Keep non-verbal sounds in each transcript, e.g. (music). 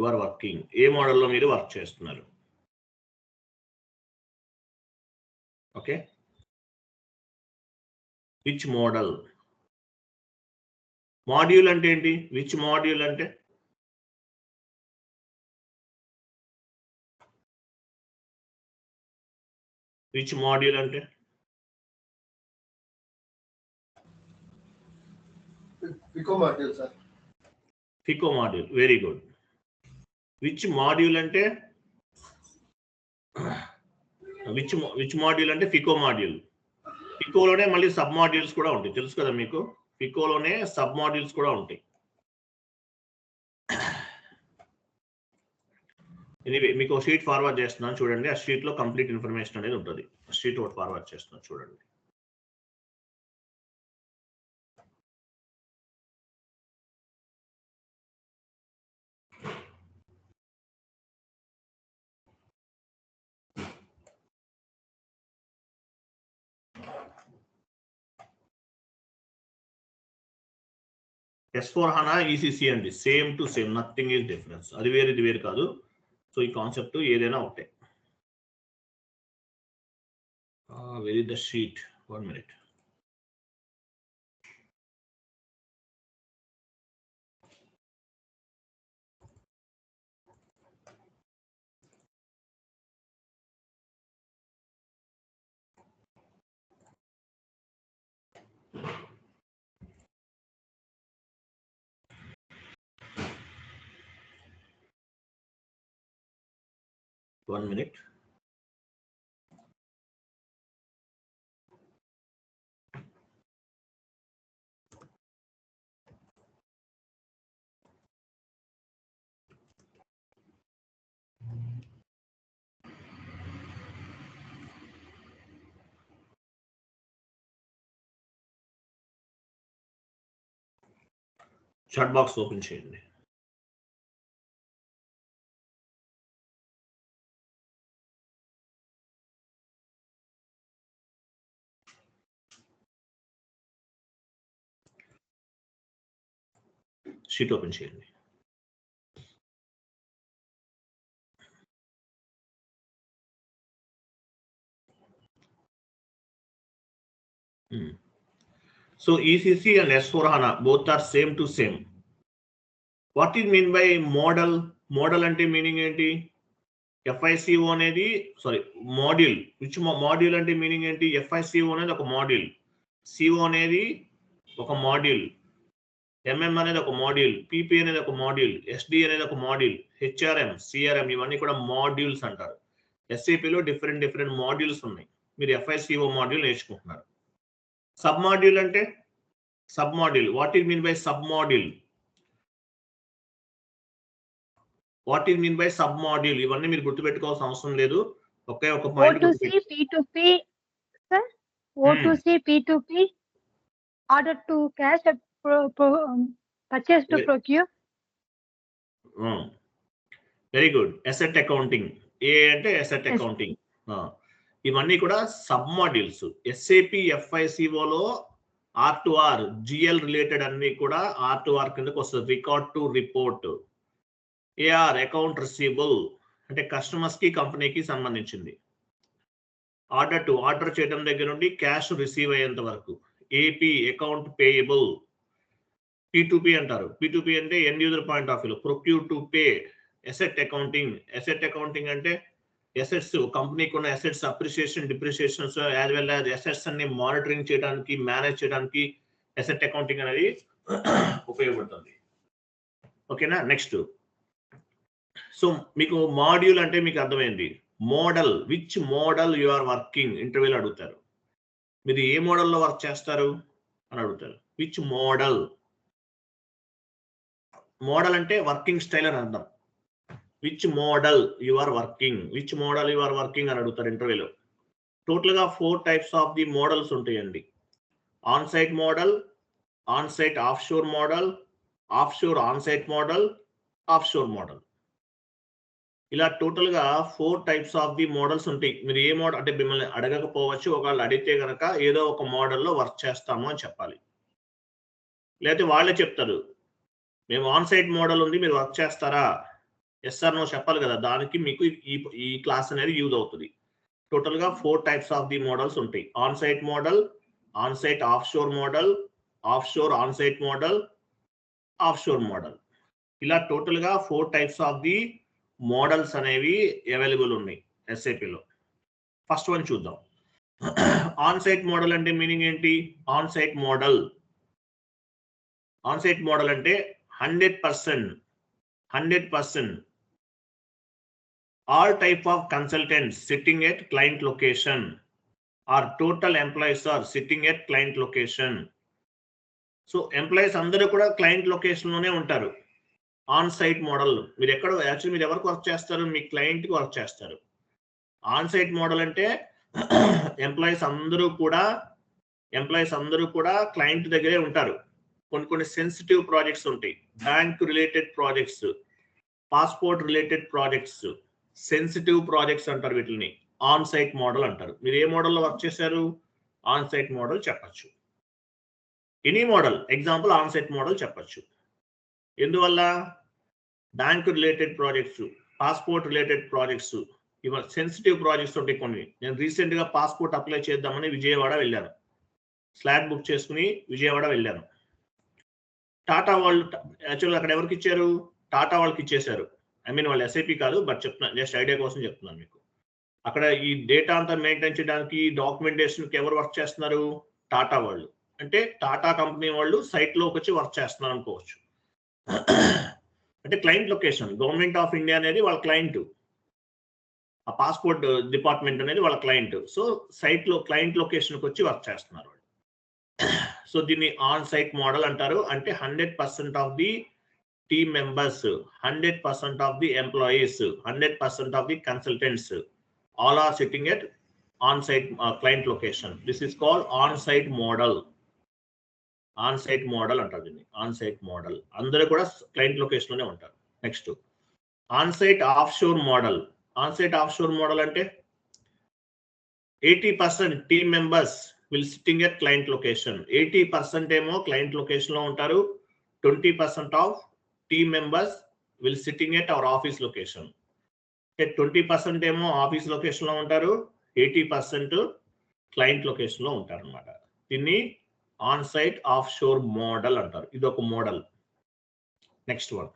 You are working ఏ మోడల్లో మీరు work చేస్తున్నారు? ఓకే విచ్ మోడల్ మాడ్యూల్ అంటే ఏంటి? విచ్ మాడ్యూల్ అంటే? విచ్ మాడ్యూల్ అంటే? FICO module sir FICO module very good which module అంటే? విచ్ విచ్ మాడ్యూల్ అంటే ఫికో మాడ్యూల్ ఫికోలోనే మళ్ళీ సబ్ మాడ్యూల్స్ కూడా ఉంటాయి. తెలుసు కదా మీకు? ఫికోలోనే సబ్ మాడ్యూల్స్ కూడా ఉంటాయి. ఎనీవే మీకు షీట్ ఫార్వర్డ్ చేస్తున్నాను చూడండి. ఆ షీట్లో కంప్లీట్ ఇన్ఫర్మేషన్ అనేది ఉంటుంది. షీట్ ఒకటి ఫార్వర్డ్ చేస్తున్నాను చూడండి. ఎస్ ఫోర్ హానా ఈసీసీ అండి same to same nothing is difference అది వేరు ఇది వేరు కాదు. సో ఈ కాన్సెప్ట్ ఏదైనా ఒకటే. Very the sheet one minute one minute chat box open చేయండి షీట్ ఓపెన్ చేయండి. So ECC and S four both are same to same what is mean by model model అంటే మీనింగ్ ఏంటి? FICO అనేది sorry module which module అంటే meaning ఏంటి? FICO అనేది ఒక module CO అనేది ఒక మాడ్యూల్ ఎంఎం అనేది ఒక మాడ్యూల్ పిపి అనేది ఒక మాడ్యూల్ ఎస్డి అనేది ఒక మాడ్యూల్ హెచ్ఆర్ఎం సిఆర్ఎం ఇవన్నీ కూడా మాడ్యూల్స్ అంటారు. ఎస్ఏపిలో డిఫరెంట్ డిఫరెంట్ మాడ్యూల్స్ ఉన్నాయి. మీరు ఎఫ్ఐసిఓ మాడ్యూల్ నేర్చుకుంటున్నారు. సబ్ మాడ్యూల్ అంటే? Sub module what is mean by sub module what is mean by sub module ఇవన్నీ మీరు గుర్తుపెట్టుకోవాల్సిన అవసరం లేదు. ఒకే ఒక point. Order to cash, pro, pro, um, purchase to procure. Very good asset accounting A అంటే asset Yes. Accounting ఇవన్నీ కూడా sub modules SAP ఎఫ్ఐసిఓలో R to R GL related అన్ని కూడా ఆర్ టు ఆర్ కిందకు వస్తుంది. Record to report AR account receivable అంటే కస్టమర్స్కి కంపెనీకి సంబంధించింది. ఆర్డర్ టు ఆర్డర్ చేయడం దగ్గర నుండి క్యాష్ రిసీవ్ అయ్యేంత వరకు. ఏపీ అకౌంట్ పేయబుల్ పి అంటారు. పి అంటే end user point of view procure to pay asset accounting asset accounting అంటే ఎసెట్స్ కంపెనీకి ఉన్న assets appreciation depreciations as well as assets అన్ని మానిటరింగ్ చేయడానికి మేనేజ్ చేయడానికి ఎసెట్ అకౌంటింగ్ అనేది (clears throat) ఉపయోగపడుతుంది. ఓకేనా నెక్స్ట్ సో మీకు మాడ్యూల్ అంటే మీకు అర్థమైంది. Model which model you are working ఇంటర్వ్యూలో అడుగుతారు. మీరు ఏ మోడల్లో వర్క్ చేస్తారు? అని అడుగుతారు. విచ్ మోడల్ మోడల్ అంటే వర్కింగ్ స్టైల్ అని అర్థం. Which model you are working which model you are working అని అడుగుతారు ఇంటర్వ్యూలో టోటల్గా four types of the models ఉంటాయండి onsite model onsite offshore model offshore onsite model offshore model ఇలా టోటల్గా four types of the models ఉంటాయి. మీరు ఏ మోడల్ అంటే మిమ్మల్ని అడగకపోవచ్చు ఒకవేళ అడిగితే కనుక ఏదో ఒక మోడల్లో వర్క్ చేస్తాము అని చెప్పాలి. లేకపోతే వాళ్ళే చెప్తారు మేము ఆన్ సైట్ మోడల్ ఉంది మీరు వర్క్ చేస్తారా? ఎస్ఆర్ నో చెప్పాలి కదా దానికి మీకు ఈ ఈ క్లాస్ అనేది యూజ్ అవుతుంది. టోటల్గా four types of the models ఉంటాయి. Onsite model onsite offshore model offshore onsite model offshore model ఇలా టోటల్గా four types of the models అనేవి అవైలబుల్ ఉన్నాయి ఎస్ఏపిలో ఫస్ట్ వన్ చూద్దాం. ఆన్ సైట్ మోడల్ అంటే మీనింగ్ ఏంటి? On site model on site model అంటే hundred percent hundred percent. All type of consultants sitting at client location are total employees are sitting at client location so employees అందరూ కూడా client లొకేషన్లోనే ఉంటారు. On site model మీరు ఎక్కడ actually మీరు ఎవరికి work చేస్తారు? మీ క్లయింట్కి వర్క్ చేస్తారు. ఆన్ సైట్ మోడల్ అంటే (clears throat) ఎంప్లాయీస్ అందరూ కూడా ఎంప్లాయీస్ అందరూ కూడా క్లయింట్ దగ్గరే ఉంటారు. కొన్ని కొన్ని సెన్సిటివ్ ప్రాజెక్ట్స్ ఉంటాయి. Bank related projects passport related projects sensitive projects అంటారు వీటిని ఆన్ సైట్ మోడల్ అంటారు. మీరు ఏ మోడల్లో వర్క్ చేశారు? ఆన్ సైట్ మోడల్ చెప్పచ్చు. Any model example onsite model చెప్పచ్చు. ఎందువల్ల? Bank related projects passport related projects ఇవ సెన్సిటివ్ ప్రాజెక్ట్స్ ఉంటాయి కొన్ని. నేను రీసెంట్గా పాస్పోర్ట్ అప్లై చేద్దామని విజయవాడ వెళ్ళాను. స్లాట్ బుక్ చేసుకుని విజయవాడ వెళ్ళాను. టాటా వాళ్ళు యాక్చువల్గా అక్కడ ఎవరికి ఇచ్చారు? టాటా వాళ్ళకి ఇచ్చేశారు. ఐ మీన్ వాళ్ళు ఎస్ఐపి కాదు బట్ చెప్తున్నాను జస్ట్ ఐడియా కోసం చెప్తున్నాను మీకు. అక్కడ ఈ డేటా అంతా మెయింటైన్ చేయడానికి డాక్యుమెంటేషన్కి ఎవరు వర్క్ చేస్తున్నారు? టాటా వాళ్ళు. అంటే టాటా కంపెనీ వాళ్ళు సైట్లోకి వచ్చి వర్క్ చేస్తున్నారు అనుకోవచ్చు. అంటే client location government of India అనేది వాళ్ళ క్లయింట్. ఆ పాస్పోర్ట్ డిపార్ట్మెంట్ అనేది వాళ్ళ క్లయింట్. సో సైట్లో క్లయింట్ లొకేషన్కి వచ్చి వర్క్ చేస్తున్నారు సో దీన్ని ఆన్ సైట్ మోడల్ అంటారు. అంటే hundred percent of the team members hundred percent of the employees hundred percent of the consultants all are sitting at onsite client location. This is call onsite model. Onsite model అంటారు దీన్ని. Onsite model. అందరూ కూడా client లొకేషన్లోనే ఉంటారు. Next. Onsite offshore model. Onsite offshore model అంటే eighty percent team members will sitting at client location eighty percent ఏమో client లొకేషన్లో ఉంటారు. Twenty percent of team members will sitting at our office location twenty percent ఏమో office లొకేషన్లో ఉంటారు. Eighty percent client లొకేషన్లో ఉంటారు అనమాట దీన్ని on site of sure model అంటారు. ఇది ఒక model next one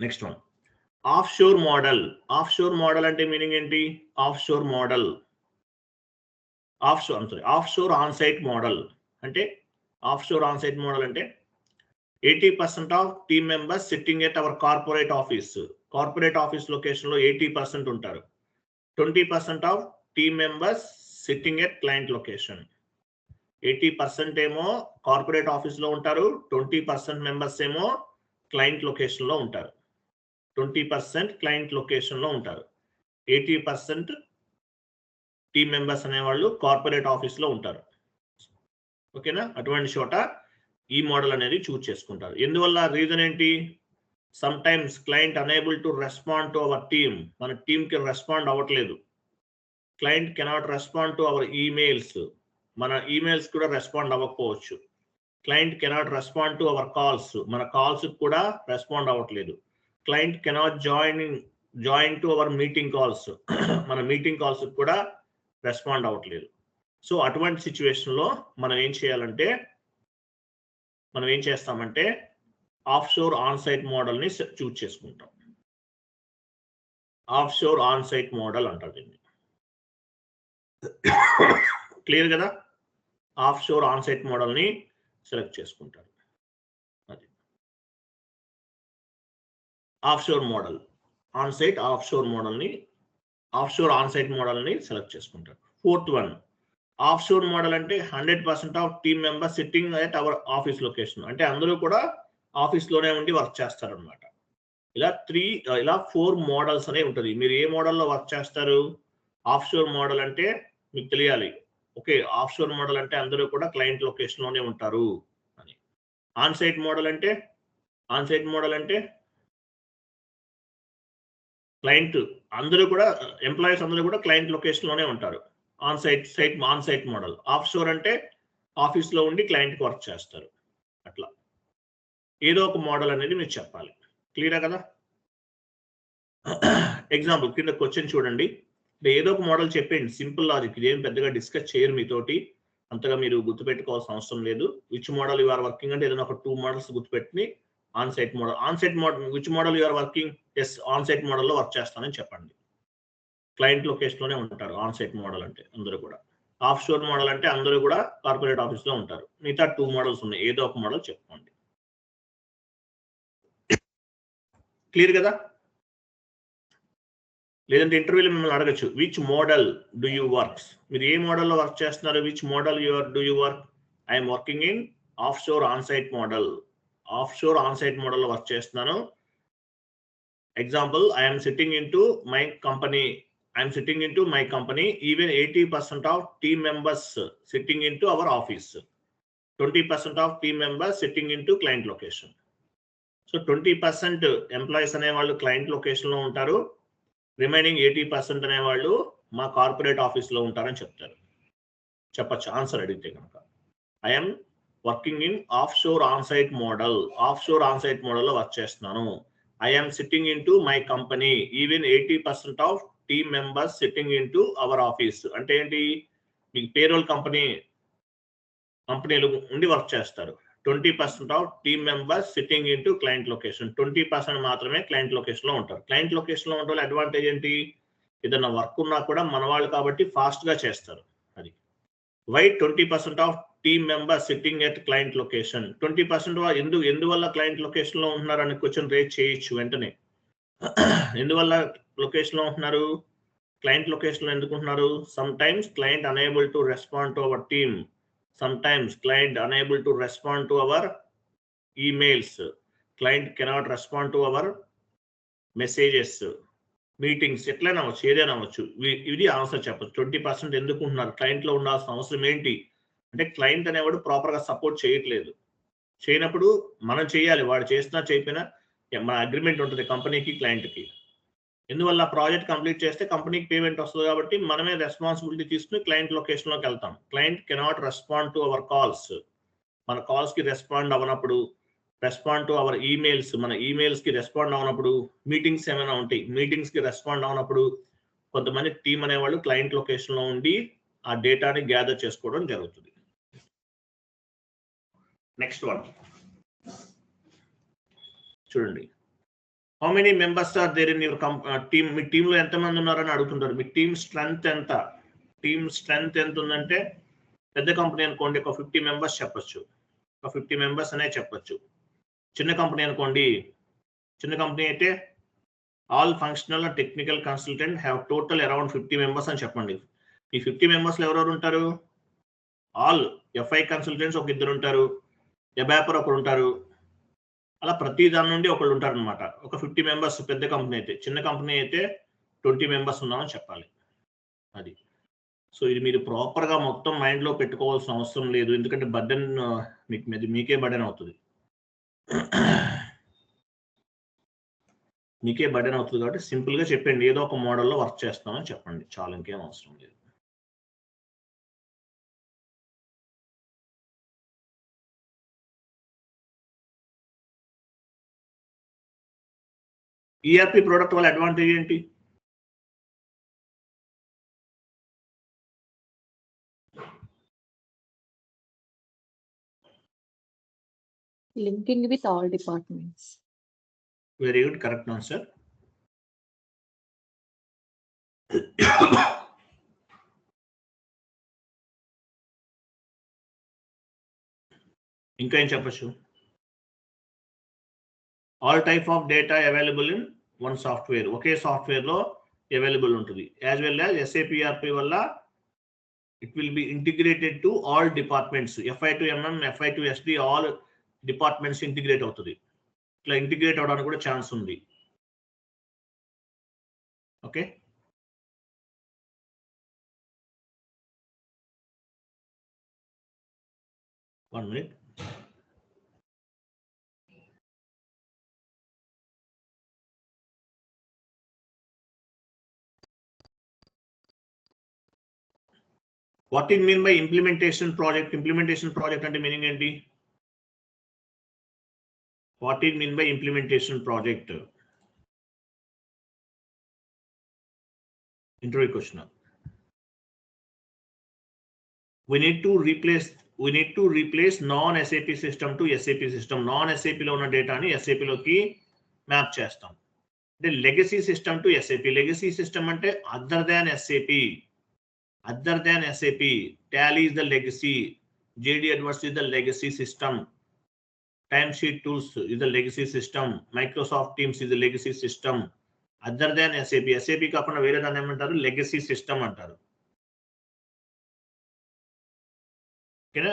next one offshore model offshore model అంటే మీనింగ్ ఏంటి? Offshore model. Offshore sorry offshore onsite model. అంటే of sure on site model అంటే eighty percent of team members sitting at our corporate office. Corporate office లొకేషన్లో eighty percent ఉంటారు. Twenty percent of team members sitting at client location. Eighty percent ఏమో corporate ఆఫీస్లో ఉంటారు. Twenty percent members ఏమో client లొకేషన్లో ఉంటారు. Twenty percent client లొకేషన్లో ఉంటారు. ఎయిటీ పర్సెంట్ టీమ్ మెంబర్స్ అనేవాళ్ళు కార్పొరేట్ ఆఫీస్లో ఉంటారు. ఓకేనా? అటువంటి చోట ఈ మోడల్ అనేది చూజ్ చేసుకుంటారు. ఎందువల్ల రీజన్ ఏంటి? Sometimes client unable to respond to our team మన టీంకి రెస్పాండ్ అవ్వట్లేదు. Client cannot respond to our emails మన ఈమెయిల్స్ కూడా రెస్పాండ్ అవ్వకపోవచ్చు. Client cannot respond to our calls మన కాల్స్ కూడా రెస్పాండ్ అవ్వట్లేదు. Client cannot join join to our meeting calls మన మీటింగ్ కాల్స్ కూడా రెస్పాండ్ అవ్వట్లేదు. సో అటువంటి సిచ్యువేషన్లో మనం ఏం చేయాలంటే మనం ఏం చేస్తామంటే ఆఫ్ షోర్ ఆన్ సైట్ మోడల్ని చూజ్ చేసుకుంటాం. Off shore on site model అంటారు దీన్ని. (coughs) క్లియర్ కదా? ఆఫ్ షోర్ ఆన్ సైట్ మోడల్ని సెలెక్ట్ చేసుకుంటారు. అది. Off shore model on site off shore మోడల్ని ఆఫ్ షోర్ ఆన్ సైట్ మోడల్ని సెలెక్ట్ చేసుకుంటారు. Fourth one off shore model అంటే hundred percent of team members sitting at our office location అంటే అందరూ కూడా ఆఫీస్లోనే ఉండి వర్క్ చేస్తారనమాట ఇలా త్రీ ఇలా ఫోర్ మోడల్స్ అనే ఉంటుంది. మీరు ఏ మోడల్లో వర్క్ చేస్తారు? ఆఫ్ షోర్ మోడల్ అంటే మీకు తెలియాలి. ఓకే ఆఫ్ షోర్ మోడల్ అంటే అందరూ కూడా క్లయింట్ లొకేషన్లోనే ఉంటారు అని. ఆన్ సైట్ మోడల్ అంటే ఆన్ సైట్ మోడల్ అంటే క్లయింట్ అందరూ కూడా ఎంప్లాయీస్ అందరూ కూడా క్లయింట్ లొకేషన్లోనే ఉంటారు. On site site on site model. Off shore అంటే ఆఫీస్లో ఉండి క్లయింట్ వర్క్ చేస్తారు. అట్లా. ఏదో ఒక మోడల్ అనేది మీరు చెప్పాలి. క్లియరా కదా? ఎగ్జాంపుల్ కింద క్వశ్చన్ చూడండి. ఏదో ఒక మోడల్ చెప్పండి సింపుల్ లాజిక్. ఇదేం పెద్దగా డిస్కస్ చేయరు మీతోటి. అంతగా మీరు గుర్తుపెట్టుకోవాల్సిన అవసరం లేదు. Which model you are working అంటే ఏదైనా ఒక two models గుర్తుపెట్టి on site model on site model which model you are working as on site మోడల్లో వర్క్ చేస్తానని చెప్పండి. క్లయింట్ లొకేషన్లోనే ఉంటారు ఆన్ సైట్ మోడల్ అంటే అందరూ కూడా. ఆఫ్ షోర్ మోడల్ అంటే అందరూ కూడా కార్పొరేట్ ఆఫీస్లో ఉంటారు. మిగతా టూ మోడల్స్ ఉన్నాయి. ఏదో ఒక మోడల్ చెప్పుకోండి. క్లియర్ కదా? లేదంటే ఇంటర్వ్యూలో మిమ్మల్ని అడగచ్చు. Which model do you works మీరు ఏ మోడల్లో వర్క్ చేస్తున్నారు? Which model you are do you work I'm working in off shore on site model off shore on site మోడల్లో వర్క్ చేస్తున్నాను. Example I'm sitting in to my company I'm sitting in to my company even eighty percent of team members sitting in to our office twenty percent of team members sitting in to client location so twenty percent employees అనేవాళ్ళు client లొకేషన్లో ఉంటారు. Remaining eighty percent అనేవాళ్ళు మా corporate ఆఫీస్లో ఉంటారని చెప్తారు. చెప్పచ్చు answer అడిగితే కనుక. I'm working in off shore on site model. Off shore on site మోడల్లో వర్క్ చేస్తున్నాను. I'm sitting in to my company even eighty percent of team members sitting in to our office అంటే ఏంటి? మీకు payroll company కంపెనీలు ఉండి work చేస్తారు. Twenty percent of team members sitting in to client location twenty percent మాత్రమే client లొకేషన్లో ఉంటారు. Client లొకేషన్లో అడ్వాంటేజ్ ఏంటి? ఏదైనా వర్క్ ఉన్నా కూడా మన వాళ్ళు కాబట్టి ఫాస్ట్గా చేస్తారు. అది. Why twenty percent of team members sitting at client location twenty percent ఎందుకు ఎందువల్ల క్లయింట్ (clears throat) లొకేషన్లో ఉంటున్నారు అని క్వశ్చన్ రేట్ చేయొచ్చు వెంటనే. ఎందువల్ల లొకేషన్లో ఉంటున్నారు? క్లయింట్ లొకేషన్లో ఎందుకు sometimes client unable to respond to our team sometimes client unable to respond to our emails client cannot respond to our messages meetings ఎట్లయినా అవ్వచ్చు ఏదైనా అవ్వచ్చు. ఇది ఆన్సర్ చెప్పచ్చు. ట్వంటీ పర్సెంట్ ఎందుకుంటున్నారు క్లయింట్లో ఉండాల్సిన అవసరం ఏంటి? అంటే క్లయింట్ అనేవాడు ప్రాపర్గా సపోర్ట్ చేయట్లేదు. చేయనప్పుడు మనం చేయాలి వాడు చేసినా చేయకపోయినా మన అగ్రిమెంట్ ఉంటుంది కంపెనీకి క్లయింట్కి. ఎందువల్ల ప్రాజెక్ట్ కంప్లీట్ చేస్తే కంపెనీకి పేమెంట్ వస్తుంది కాబట్టి మనమే రెస్పాన్సిబిలిటీ తీసుకుని క్లయింట్ లొకేషన్లోకి వెళ్తాం. Client cannot respond to our calls. మన కాల్స్కి రెస్పాండ్ అవ్వనప్పుడు రెస్పాండ్ టు అవర్ ఈమెయిల్స్ మన ఈమెయిల్స్కి రెస్పాండ్ అవ్వనప్పుడు మీటింగ్స్ ఏమైనా ఉంటాయి మీటింగ్స్కి రెస్పాండ్ అవనప్పుడు కొంతమంది టీం అనేవాళ్ళు క్లయింట్ లొకేషన్లో ఉండి ఆ డేటాని గ్యాదర్ చేసుకోవడం జరుగుతుంది. నెక్స్ట్ వన్ చూడండి. How many members are there in your team మీ టీంలో ఎంతమంది ఉన్నారని అడుగుతుంటారు. మీ టీమ్ స్ట్రెంగ్త్ ఎంత? టీమ్ స్ట్రెంగ్త్ ఎంత ఉందంటే పెద్ద కంపెనీ అనుకోండి ఒక ఫిఫ్టీ మెంబర్స్ చెప్పచ్చు. ఒక ఫిఫ్టీ మెంబర్స్ అనే చెప్పచ్చు. చిన్న కంపెనీ అనుకోండి చిన్న కంపెనీ అయితే all functional technical consultant have total around fifty members అని చెప్పండి. ఈ ఫిఫ్టీ మెంబర్స్లో ఎవరెవరు ఉంటారు? ఆల్ ఎఫ్ఐ కన్సల్టెంట్స్ ఒక ఇద్దరు ఉంటారు. ఎబాపర్ ఒకరు ఉంటారు. అలా ప్రతి దాని నుండి ఒకళ్ళు ఉంటారు అనమాట ఒక ఫిఫ్టీ మెంబర్స్ పెద్ద కంపెనీ అయితే చిన్న కంపెనీ అయితే ట్వంటీ మెంబర్స్ ఉన్నామని చెప్పాలి. అది. సో ఇది మీరు ప్రాపర్గా మొత్తం మైండ్లో పెట్టుకోవాల్సిన అవసరం లేదు. ఎందుకంటే బర్డెన్ మీకు మీది మీకే బర్డెన్ అవుతుంది. మీకే బర్డెన్ అవుతుంది కాబట్టి సింపుల్గా చెప్పండి. ఏదో ఒక మోడల్లో వర్క్ చేస్తామని చెప్పండి. చాలా ఇంకేం అవసరం లేదు. ఈఆర్పి ప్రోడక్ట్ వల్ల అడ్వాంటేజ్ ఏంటి? Linking with all departments. Very good correct answer ఇంకా ఏం చెప్పచ్చు? All type of data available in one software ఒకే సాఫ్ట్వేర్లో అవైలబుల్ ఉంటుంది. As well as SAP ERP వల్ల it will be integrated to all departments FI to MM FI to SD all departments integrate అవుతుంది. ఇట్లా integrate అవడానికి కూడా chance ఉంది. Okay one minute what in mean by implementation project implementation project అంటే meaning ఏంటి what is mean by implementation project interview question we need to replace we need to replace non SAP system to SAP system. Non SAP లో ఉన్న డేటాని SAP లోకి map చేస్తాం. అంటే legacy system to SAP legacy system అంటే other than SAP other than SAP Tally is the legacy JD Edwards is the legacy system time sheet tools is the legacy system Microsoft Teams is the legacy system other than SAP SAP కాకుండా వేరే దాన్ని ఏమంటారు? Legacy system అంటారు.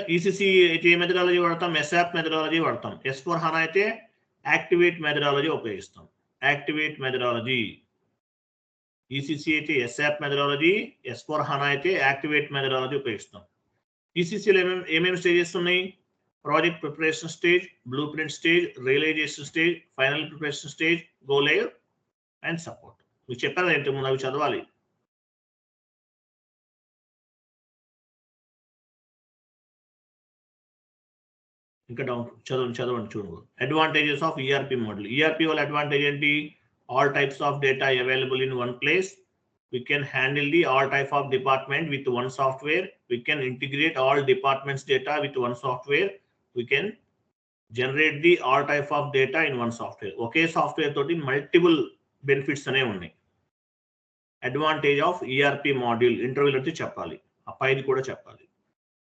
ECC అయితే ఏ methodology వాడతాం ఎస్ఆప్ methodology వాడతాం. S four HANA అయితే యాక్టివేట్ మెథడాలజీ ఉపయోగిస్తాం. యాక్టివేట్ మెథడాలజీ ఈసీసీ అయితే ASAP methodology S four HANA అయితే యాక్టివేట్ మెథడాలజీ ఉపయోగిస్తాం ఈసీసీలో ఏమేమి ఏమేమి స్టేజెస్ ఉన్నాయి project preparation stage blueprint stage realization stage final preparation stage go live and support మీకు చెప్పాను ఏంటి ముందు అవి చదవాలి. ఇంకా డౌన్ చదవండి చదవండి చూడండి advantages of ERP model ERP వల్ల అడ్వాంటేజ్ ఏంటి? All types of data available in one place we can handle the all type of department with one software. We can integrate all departments data with one software. We can generate the all type of data in one software. ఒకే software తోటి multiple benefits అనేవి ఉన్నాయి. Advantage of ERP module ఇంటర్వ్యూలో వచ్చి చెప్పాలి. ఆ పైది కూడా చెప్పాలి.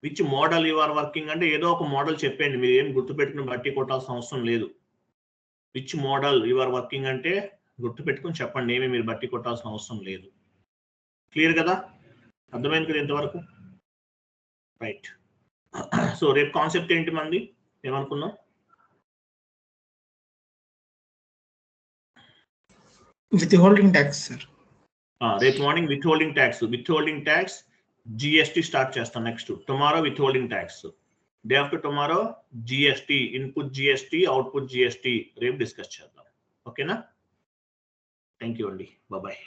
Which model you are working అంటే ఏదో ఒక మోడల్ చెప్పండి మీరు ఏం గుర్తుపెట్టుకుని బట్టి కొట్టాల్సిన అవసరం లేదు. Which model you are working అంటే గుర్తుపెట్టుకుని చెప్పండి ఏమి మీరు బట్టి కొట్టాల్సిన అవసరం లేదు. క్లియర్ కదా? అర్థమైంది కదా ఇంతవరకు? రైట్ సో రేపు కాన్సెప్ట్ ఏంటి మంది? ఏమనుకున్నాం? విత్ హోల్డింగ్ ట్యాక్స్ సార్ రేపు morning withholding tax withholding tax GST start చేస్తాం next tomorrow withholding tax day after tomorrow GST input GST output GST రేపు డిస్కస్ చేద్దాం. ఓకేనా థ్యాంక్ యూ అండి బాయ్